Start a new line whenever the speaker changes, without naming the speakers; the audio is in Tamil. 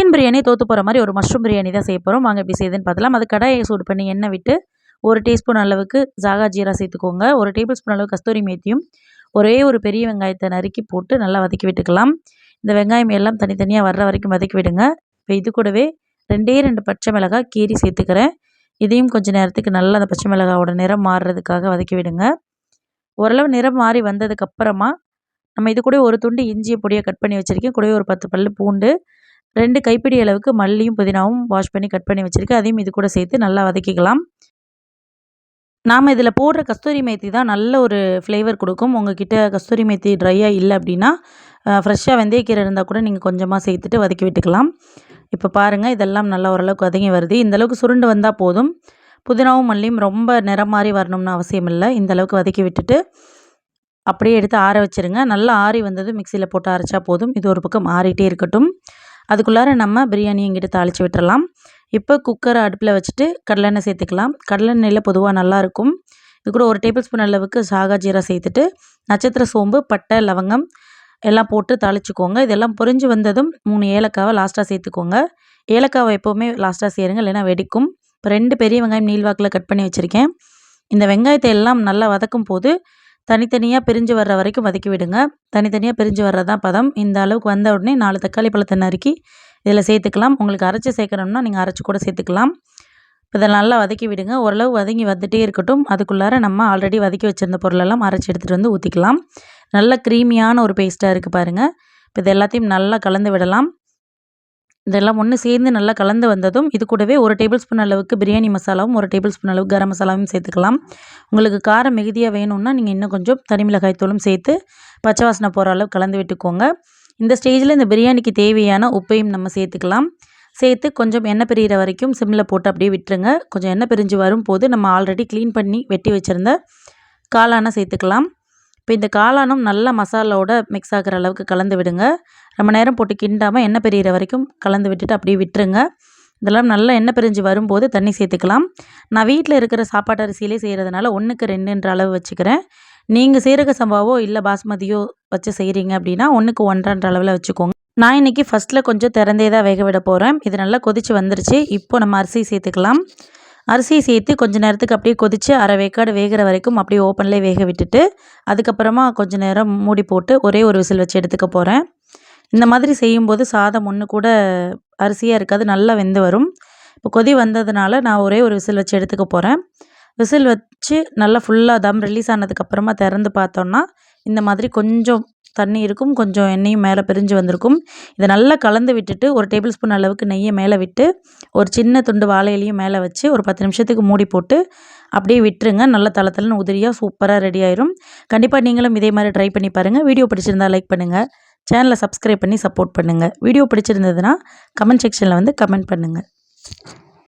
சிக்கன் பிரியாணி தோற்று போகிற மாதிரி ஒரு மஷ்ரூம் பிரியாணி தான் செய்ய போகிறோம் வாங்க எப்படி செய்யுதுன்னு பார்த்தலாம். அது கடாயை சூடு பண்ணி எண்ணெய் விட்டு ஒரு டீஸ்பூன் அளவுக்கு ஜாகா ஜீரா சேர்த்துக்கோங்க. ஒரு டேபிள் ஸ்பூன் அளவுக்கு கஸ்தூரி மேத்தியும் ஒரே ஒரு பெரிய வெங்காயத்தை நறுக்கி போட்டு நல்லா வதக்கி விட்டுக்கலாம். இந்த வெங்காயம் எல்லாம் தனித்தனியாக வர்ற வரைக்கும் வதக்கி விடுங்க. இப்போ இது கூடவே ரெண்டே ரெண்டு பச்சை மிளகாய் கீரி சேர்த்துக்கிறேன். இதையும் கொஞ்சம் நேரத்துக்கு நல்லா அந்த பச்சை மிளகாவோட நிறம் மாறுறதுக்காக வதக்கி விடுங்க. ஓரளவு நிறம் மாறி வந்ததுக்கப்புறமா நம்ம இது கூட ஒரு துண்டு இஞ்சியை பொடியை கட் பண்ணி வச்சுருக்கேன். கூடவே ஒரு பத்து பல் பூண்டு ரெண்டு கைப்பிடி அளவுக்கு மல்லியும் புதினாவும் வாஷ் பண்ணி கட் பண்ணி வச்சுருக்கேன். அதையும் இது கூட சேர்த்து நல்லா வதக்கிக்கலாம். நாம் இதில் போடுற கஸ்தூரி மேத்தி தான் நல்ல ஒரு ஃப்ளேவர் கொடுக்கும். உங்ககிட்ட கஸ்தூரி மேத்தி ட்ரையாக இல்லை அப்படின்னா ஃப்ரெஷ்ஷாக வெந்தயக்கீரை இருந்தால் கூட நீங்கள் கொஞ்சமாக சேர்த்துட்டு வதக்கி விட்டுக்கலாம். இப்போ பாருங்கள் இதெல்லாம் நல்லா ஓரளவுக்கு வதங்கி வருது. இந்தளவுக்கு சுருண்டு வந்தால் போதும். புதினாவும் மல்லியும் ரொம்ப நிறம் மாதிரி வரணும்னு அவசியம் இல்லை. இந்தளவுக்கு வதக்கி விட்டுட்டு அப்படியே எடுத்து ஆற வச்சுருங்க. நல்லா ஆறி வந்தது மிக்சியில் போட்டு அரைச்சா போதும். இது ஒரு பக்கம் ஆறிட்டே இருக்கட்டும். அதுக்குள்ளார நம்ம பிரியாணி இங்கிட்டு தாளித்து விட்டுறலாம். இப்போ குக்கரை அடுப்பில் வச்சுட்டு கடலெண்ணெய் சேர்த்துக்கலாம். கடலெண்ணெயில் பொதுவாக நல்லாயிருக்கும் இது கூட ஒரு டேபிள் ஸ்பூன் அளவுக்கு சாகா ஜீரா சேர்த்துட்டு நட்சத்திர சோம்பு பட்டை லவங்கம் எல்லாம் போட்டு தாளிச்சுக்கோங்க. இதெல்லாம் பொரிஞ்சு வந்ததும் மூணு ஏலக்காவை லாஸ்ட்டாக சேர்த்துக்கோங்க. ஏலக்காவை எப்போவுமே லாஸ்ட்டாக சேருங்க இல்லைன்னா வெடிக்கும். இப்போ ரெண்டு பெரிய வெங்காயம் நீள்வாக்கில் கட் பண்ணி வச்சுருக்கேன். இந்த வெங்காயத்தை எல்லாம் நல்லா வதக்கும் போது தனித்தனியாக பிரிஞ்சு வர்ற வரைக்கும் வதக்கி விடுங்க. தனித்தனியாக பிரிஞ்சு வர்றதான் பதம். இந்த அளவுக்கு வந்த உடனே நாலு தக்காளி பழத்தை நறுக்கி இதில் சேர்த்துக்கலாம். உங்களுக்கு அரைச்சி சேர்க்கணும்னா நீங்கள் அரைச்சி கூட சேர்த்துக்கலாம். இதை நல்லா வதக்கி விடுங்க. ஓரளவு வதங்கி வந்துகிட்டே இருக்கட்டும். அதுக்குள்ளார நம்ம ஆல்ரெடி வதக்கி வச்சுருந்த பொருளெல்லாம் அரைச்சி எடுத்துகிட்டு வந்து ஊற்றிக்கலாம் நல்ல க்ரீமியான ஒரு பேஸ்ட்டாக இருக்குது பாருங்கள் இப்போ இது எல்லாத்தையும் நல்லா கலந்து விடலாம். இதெல்லாம் ஒன்று சேர்ந்து நல்லா கலந்து வந்ததும் இது கூடவே ஒரு டேபிள் ஸ்பூன் அளவுக்கு பிரியாணி மசாலாவும் ஒரு டேபிள் ஸ்பூன் அளவுக்கு கரம் மசாலாவும் சேர்த்துக்கலாம். உங்களுக்கு காரம் மிகுதியாக வேணும்னா நீங்கள் இன்னும் கொஞ்சம் தனி மிளகாய் தூளும் சேர்த்து பச்சை வாசனை போகிற அளவு கலந்து விட்டுக்கோங்க. இந்த ஸ்டேஜில் இந்த பிரியாணிக்கு தேவையான உப்பையும் நம்ம சேர்த்துக்கலாம். சேர்த்து கொஞ்சம் எண்ணெய் பிரிகிற வரைக்கும் சிம்மில் போட்டு அப்படியே விட்டுருங்க. கொஞ்சம் எண்ணெய் பிரிஞ்சு வரும்போது நம்ம ஆல்ரெடி க்ளீன் பண்ணி வெட்டி வச்சுருந்த காளானை சேர்த்துக்கலாம். இப்போ இந்த காளானும் நல்லா மசாலாவோட மிக்ஸ் ஆகிற அளவுக்கு கலந்து விடுங்க. ரொம்ப நேரம் போட்டு கிண்டாமல் எண்ணெய் பிரிகிற வரைக்கும் கலந்து விட்டுட்டு அப்படியே விட்டுருங்க. இதெல்லாம் நல்லா எண்ணெய் பிரிஞ்சு வரும்போது தண்ணி சேர்த்துக்கலாம். நான் வீட்டில் இருக்கிற சாப்பாட்டு அரிசியிலே செய்கிறதுனால ஒன்றுக்கு ரெண்டுன்ற அளவு வச்சுக்கிறேன். நீங்கள் சீரக சம்பாவோ இல்லை பாஸ்மதியோ வச்சு செய்கிறீங்க அப்படின்னா ஒன்றுக்கு ஒன்றான்ற அளவில் வச்சுக்கோங்க. நான் இன்றைக்கி ஃபஸ்ட்டில் கொஞ்சம் திறந்தே தான் வேக விட போகிறேன் இது நல்லா கொதித்து வந்துருச்சு. இப்போ நம்ம அரிசி சேர்த்துக்கலாம். அரிசியை சேர்த்து கொஞ்சம் நேரத்துக்கு அப்படியே கொதித்து அரை வேக்காடு வேகிற வரைக்கும் அப்படியே ஓப்பன்லேயே வேக விட்டுட்டு அதுக்கப்புறமா கொஞ்சம் நேரம் மூடி போட்டு ஒரே ஒரு விசில் வச்சு எடுத்துக்க போகிறேன் இந்த மாதிரி செய்யும்போது சாதம் ஒன்று கூட அரிசியாக இருக்காது நல்லா வெந்து வரும். இப்போ கொதி வந்ததுனால நான் ஒரே ஒரு விசில் வச்சு எடுத்துக்க போகிறேன் விசில் வச்சு நல்லா ஃபுல்லாக தம் ரிலீஸ் ஆனதுக்கப்புறமா திறந்து பார்த்தோன்னா இந்த மாதிரி கொஞ்சம் தண்ணி இருக்கும். கொஞ்சம் எண்ணெயும் மேலே பிரிஞ்சு வந்திருக்கும். இதை நல்லா கலந்து விட்டுட்டு ஒரு டேபிள் ஸ்பூன் அளவுக்கு நெய்யை மேலே விட்டு ஒரு சின்ன துண்டு வாழையிலையும் மேலே வச்சு ஒரு பத்து நிமிஷத்துக்கு மூடி போட்டு அப்படியே விட்டுருங்க. நல்லா தளத்தலன்னு உதிரியாக சூப்பராக ரெடி ஆயிரும். கண்டிப்பாக நீங்களும் இதே மாதிரி ட்ரை பண்ணி பாருங்கள் வீடியோ பிடிச்சிருந்தா லைக் பண்ணுங்கள் சேனலை சப்ஸ்கிரைப் பண்ணி சப்போர்ட் பண்ணுங்கள் வீடியோ பிடிச்சிருந்ததுன்னா கமெண்ட் செக்ஷனில் வந்து கமெண்ட் பண்ணுங்கள்